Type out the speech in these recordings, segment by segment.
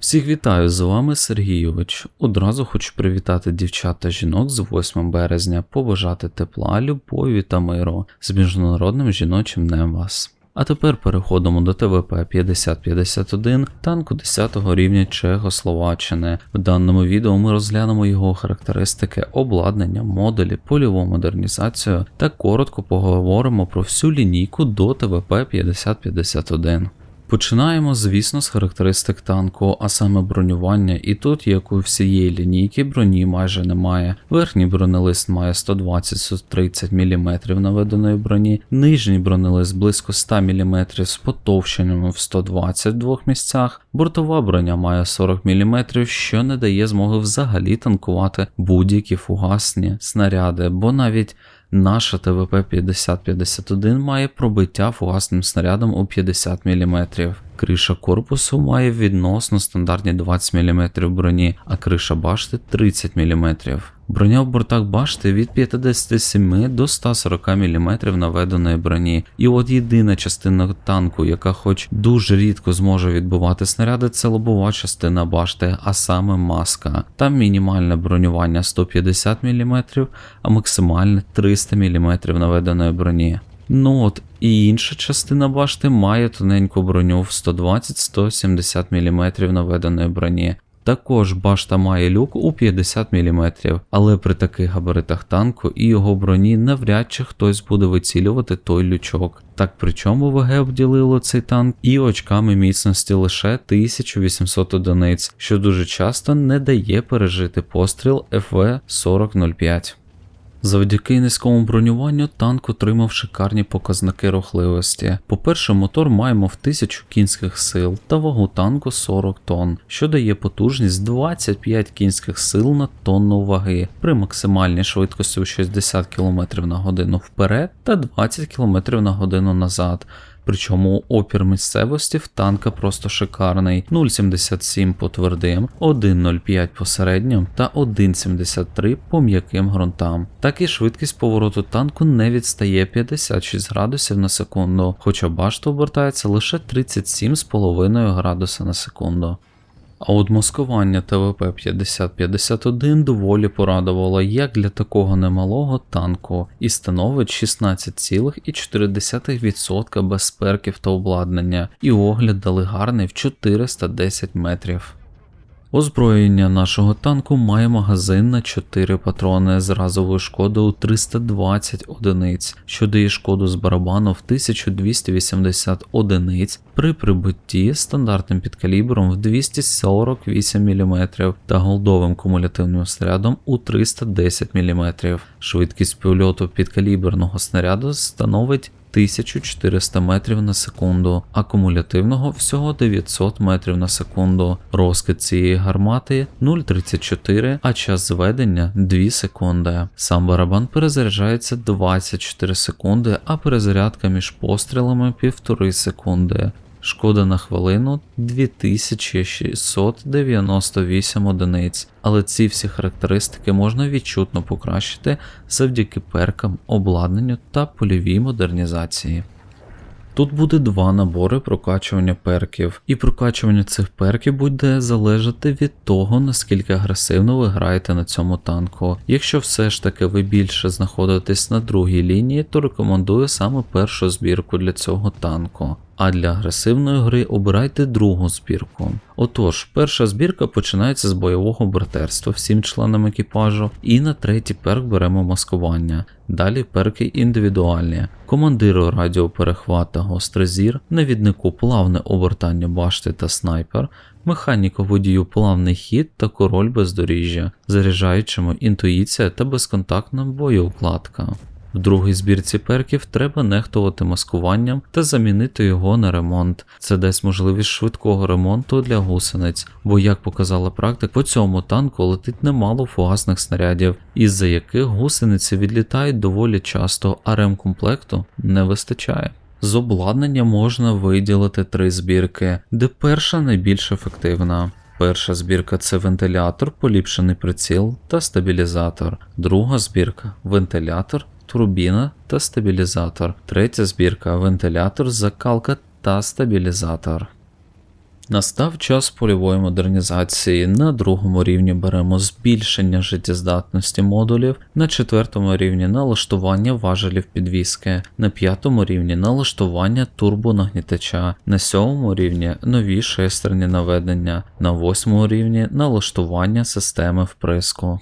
Всіх вітаю з вами Сергійович. Одразу хочу привітати дівчат та жінок з 8 березня, побажати тепла, любові та миру з міжнародним жіночим днем вас. А тепер переходимо до ТВП 5051 танку 10 го рівня Чехословаччини. В даному відео ми розглянемо його характеристики, обладнання, модулі, польову модернізацію та коротко поговоримо про всю лінійку до ТВП 5051. Починаємо, звісно, з характеристик танку, а саме бронювання, і тут, як у всієї лінійки, броні майже немає. Верхній бронелист має 120-130 мм наведеної броні, нижній бронелист близько 100 мм з потовщеннями в 120 в двох місцях, бортова броня має 40 мм, що не дає змоги взагалі танкувати будь-які фугасні снаряди, бо навіть Наша ТВП 5051 має пробиття фугасним снарядом у 50 мм. Криша корпусу має відносно стандартні 20 мм броні, а криша башти 30 мм. Броня в бортах башти від 57 до 140 мм наведеної броні. І от єдина частина танку, яка хоч дуже рідко зможе відбувати снаряди, це лобова частина башти, а саме маска. Там мінімальне бронювання 150 мм, а максимальне 300 мм наведеної броні. Ну от і інша частина башти має тоненьку броню в 120-170 мм наведеної броні. Також башта має люк у 50 мм, але при таких габаритах танку і його броні навряд чи хтось буде вицілювати той лючок. Так причому ВГ обділило цей танк і очками міцності лише 1800 одиниць, що дуже часто не дає пережити постріл ФВ 4005. Завдяки низькому бронюванню танк отримав шикарні показники рухливості. По-перше, мотор маємо в 1000 кінських сил та вагу танку 40 тонн, що дає потужність 25 кінських сил на тонну ваги при максимальній швидкості у 60 км на годину вперед та 20 км на годину назад. Причому опір місцевості в танка просто шикарний: 0,77 по твердим, 1,05 по середньому та 1,73 по м'яким ґрунтам. Так і швидкість повороту танку не відстає 56 градусів на секунду, хоча башта обертається лише 37,5 градуса на секунду. А от маскування ТВП 5051 доволі порадувало як для такого немалого танку і становить 16,4% без перків та обладнання, і огляд дали гарний в 410 метрів. Озброєння нашого танку має магазин на 4 патрони з разовою шкодою 320 одиниць, що дає шкоду з барабану в 1280 одиниць при прибутті стандартним підкалібром в 248 мм та голдовим кумулятивним снарядом у 310 мм. Швидкість польоту підкаліберного снаряду становить 1400 метрів на секунду, акумулятивного всього 900 метрів на секунду. Розкид цієї гармати 0,34, а час зведення 2 секунди. Сам барабан перезаряджається 24 секунди, а перезарядка між пострілами 1,5 секунди. Шкода на хвилину 2698 одиниць, але ці всі характеристики можна відчутно покращити завдяки перкам, обладнанню та польовій модернізації. Тут буде два набори прокачування перків, і прокачування цих перків буде залежати від того, наскільки агресивно ви граєте на цьому танку. Якщо все ж таки ви більше знаходитесь на другій лінії, то рекомендую саме першу збірку для цього танку. А для агресивної гри обирайте другу збірку. Отож, перша збірка починається з бойового братерства всім членам екіпажу, і на третій перк беремо маскування. Далі перки індивідуальні, командиру радіоперехват та гострий зір, навіднику плавне обертання башти та снайпер, механіку водію плавний хід та король бездоріжжя, заряджаючому інтуїція та безконтактна боєукладка. В другій збірці перків треба нехтувати маскуванням та замінити його на ремонт. Це дасть можливість швидкого ремонту для гусениць, бо, як показала практика, по цьому танку летить немало фугасних снарядів, із-за яких гусениці відлітають доволі часто, а ремкомплекту не вистачає. З обладнання можна виділити три збірки, де перша найбільш ефективна. Перша збірка це вентилятор, поліпшений приціл та стабілізатор. Друга збірка вентилятор, турбіна та стабілізатор. Третя збірка вентилятор, закалка та стабілізатор. Настав час польової модернізації. На другому рівні беремо збільшення життєздатності модулів, на четвертому рівні налаштування важелів підвіски, на п'ятому рівні налаштування турбонагнітача, на сьомому рівні нові шестерні наведення, на восьмому рівні налаштування системи вприску.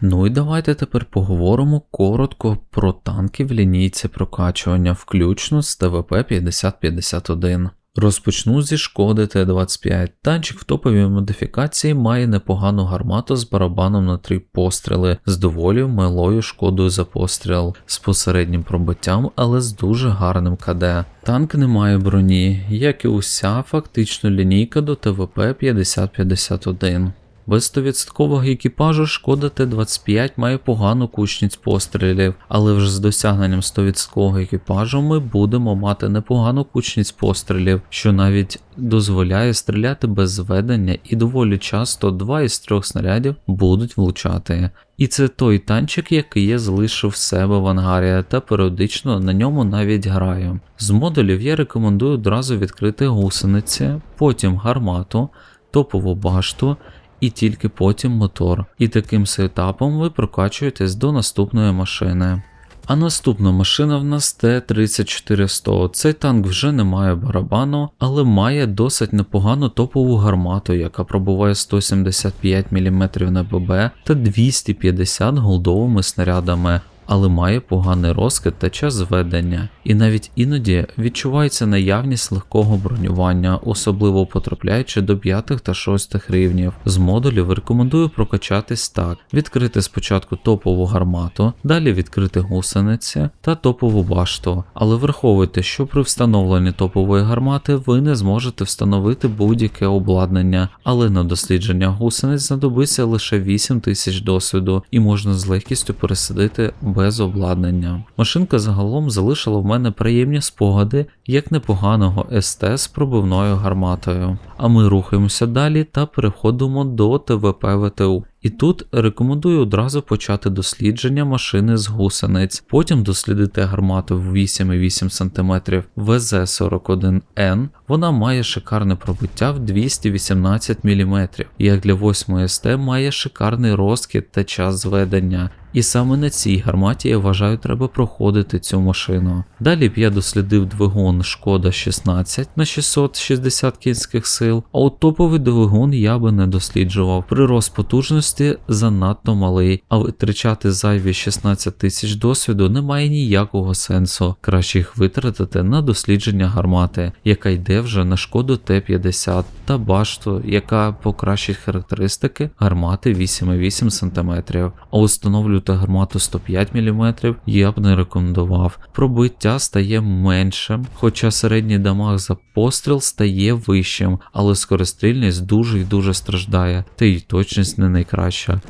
Ну і давайте тепер поговоримо коротко про танки в лінійці прокачування, включно з ТВП 5051. Розпочну зі шкоди Т-25. Танчик в топовій модифікації має непогану гармату з барабаном на три постріли, з доволі малою шкодою за постріл, з посереднім пробиттям, але з дуже гарним КД. Танк не має броні, як і уся фактично лінійка до ТВП 5051. Без 100% екіпажу шкода Т-25 має погану кучність пострілів, але вже з досягненням 100% екіпажу ми будемо мати непогану кучність пострілів, що навіть дозволяє стріляти без зведення і доволі часто два із трьох снарядів будуть влучати. І це той танчик, який я залишив себе в ангарі, та періодично на ньому навіть граю. З модулів я рекомендую одразу відкрити гусениці, потім гармату, топову башту і тільки потім мотор. І таким сетапом ви прокачуєтесь до наступної машини. А наступна машина в нас Т-3400. Цей танк вже не має барабану, але має досить непогану топову гармату, яка пробуває 175 мм на ББ та 250 голдовими снарядами. Але має поганий розкид та час зведення, і навіть іноді відчувається наявність легкого бронювання, особливо потрапляючи до 5 та 6 рівнів. З модулів рекомендую прокачатись так: відкрити спочатку топову гармату, далі відкрити гусениці та топову башту. Але враховуйте, що при встановленні топової гармати ви не зможете встановити будь-яке обладнання, але на дослідження гусениць знадобиться лише 8 тисяч досвіду і можна з легкістю пересадити без обладнання. Машинка загалом залишила в мене приємні спогади як непоганого СТ з пробивною гарматою. А ми рухаємося далі та переходимо до ТВП ВТУ. І тут рекомендую одразу почати дослідження машини з гусениць, потім дослідити гармату в 8,8 см ВЗ-41Н. Вона має шикарне пробиття в 218 мм, і як для 8 СТ має шикарний розкид та час зведення. І саме на цій гарматі я вважаю, треба проходити цю машину. Далі б я дослідив двигун Шкода 16 на 660 кінських сил, а от топовий двигун я би не досліджував. Прирост потужності занадто малий, а витрачати зайві 16 тисяч досвіду немає ніякого сенсу. Краще їх витратити на дослідження гармати, яка йде вже на шкоду Т-50, та башту, яка покращить характеристики гармати 8,8 см. А установлювати гармату 105 мм я б не рекомендував. Пробиття стає меншим, хоча середній дамаг за постріл стає вищим, але скорострільність дуже і дуже страждає, та й точність не найкраща.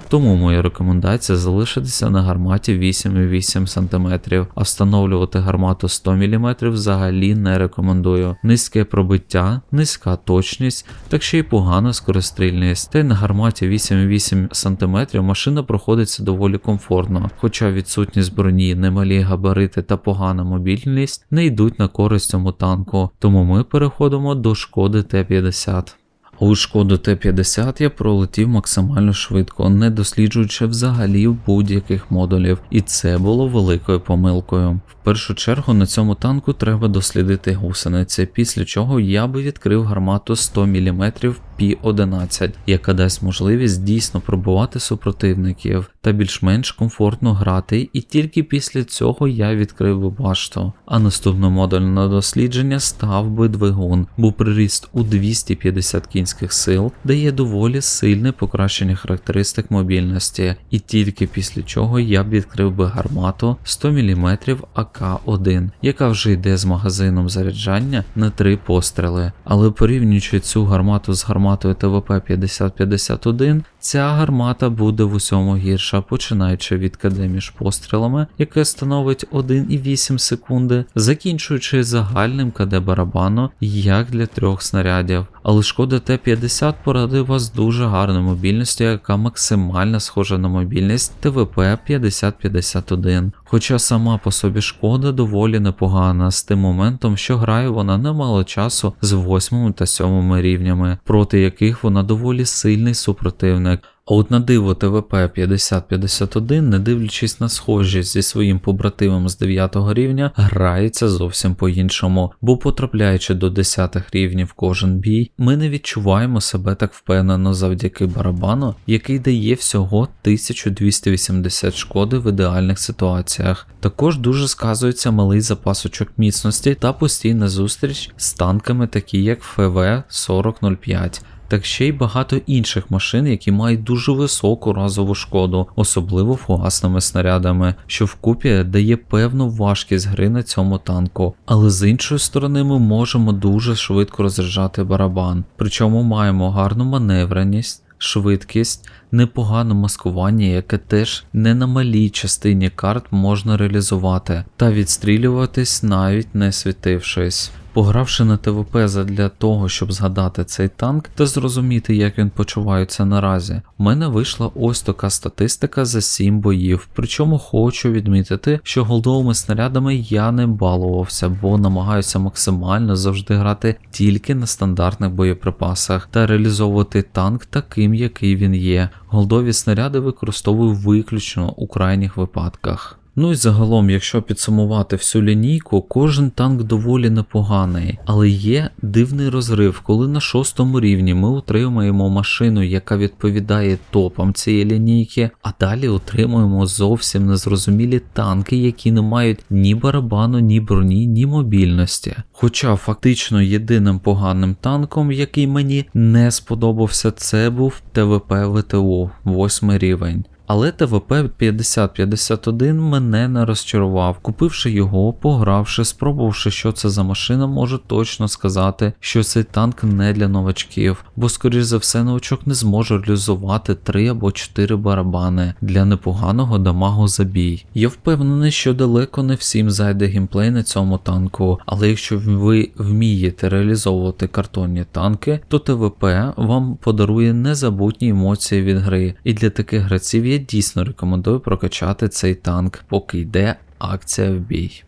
Тому моя рекомендація залишитися на гарматі 8,8 см, а встановлювати гармату 100 мм взагалі не рекомендую. Низьке пробиття, низька точність, так ще й погана скорострільність. Та й на гарматі 8,8 см машина проходиться доволі комфортно, хоча відсутність броні, немалі габарити та погана мобільність не йдуть на користь цьому танку, тому ми переходимо до шкоди Т-50. У шкоду Т-50 я пролетів максимально швидко, не досліджуючи взагалі будь-яких модулів, і це було великою помилкою. В першу чергу на цьому танку треба дослідити гусениці, після чого я би відкрив гармату 100 мм Пі-11, яка дасть можливість дійсно пробувати супротивників та більш-менш комфортно грати, і тільки після цього я відкрив би башту. А наступний модуль на дослідження став би двигун, бо приріст у 250 кінських сил дає доволі сильне покращення характеристик мобільності, і тільки після чого я б відкрив би гармату 100 мм АК-1, яка вже йде з магазином заряджання на 3 постріли. Але порівнюючи цю гармату з гарматою гарматою ТВП 5051 ця гармата буде в усьому гірша, починаючи від КД між пострілами, яке становить 1,8 секунди, закінчуючи загальним КД барабану як для трьох снарядів. але шкода Т-50 порадує вас дуже гарною мобільністю, яка максимально схожа на мобільність ТВП 5051. Хоча сама по собі шкода доволі непогана з тим моментом, що грає вона немало часу з 8 та 7 рівнями, проти яких вона доволі сильний супротивник. А от на диво ТВП 5051, не дивлячись на схожість зі своїм побратимом з 9 рівня, грається зовсім по-іншому, бо потрапляючи до 10 рівнів кожен бій, ми не відчуваємо себе так впевнено завдяки барабану, який дає всього 1280 шкоди в ідеальних ситуаціях. Також дуже сказується малий запас очок міцності та постійна зустріч з танками, такі як ФВ 4005 так ще й багато інших машин, які мають дуже високу разову шкоду, особливо фугасними снарядами, що вкупі дає певну важкість гри на цьому танку. Але з іншої сторони, ми можемо дуже швидко розряджати барабан, причому маємо гарну маневреність. Швидкість, непогане маскування, яке теж не на малій частині карт можна реалізувати, та відстрілюватись навіть не світившись. Погравши на ТВП задля того, щоб згадати цей танк та зрозуміти, як він почувається наразі, в мене вийшла ось така статистика за 7 боїв. Причому хочу відмітити, що голдовими снарядами я не балувався, бо намагаюся максимально завжди грати тільки на стандартних боєприпасах та реалізовувати танк таким, який він є. Голдові снаряди використовую виключно у крайніх випадках. Ну і загалом, якщо підсумувати всю лінійку, кожен танк доволі непоганий, але є дивний розрив, коли на шостому рівні ми отримуємо машину, яка відповідає топам цієї лінійки, а далі отримуємо зовсім незрозумілі танки, які не мають ні барабану, ні броні, ні мобільності. Хоча фактично єдиним поганим танком, який мені не сподобався, це був ТВП ВТУ, 8 рівень. Але ТВП 5051 мене не розчарував. Купивши його, погравши, спробувавши, що це за машина, можу точно сказати, що цей танк не для новачків, бо, скоріш за все, новачок не зможе реалізувати 3 або 4 барабани для непоганого дамагу за бій. Я впевнений, що далеко не всім зайде геймплей на цьому танку, але якщо ви вмієте реалізовувати картонні танки, то ТВП вам подарує незабутні емоції від гри, і для таких гравців я дійсно рекомендую прокачати цей танк, поки йде акція в бій.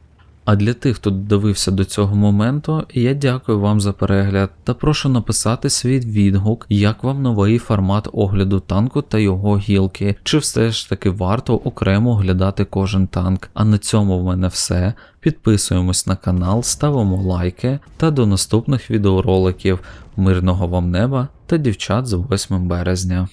А для тих, хто додивився до цього моменту, я дякую вам за перегляд та прошу написати свій відгук, як вам новий формат огляду танку та його гілки, чи все ж таки варто окремо оглядати кожен танк. А на цьому в мене все. Підписуємось на канал, ставимо лайки та до наступних відеороликів. Мирного вам неба та дівчат з 8 березня.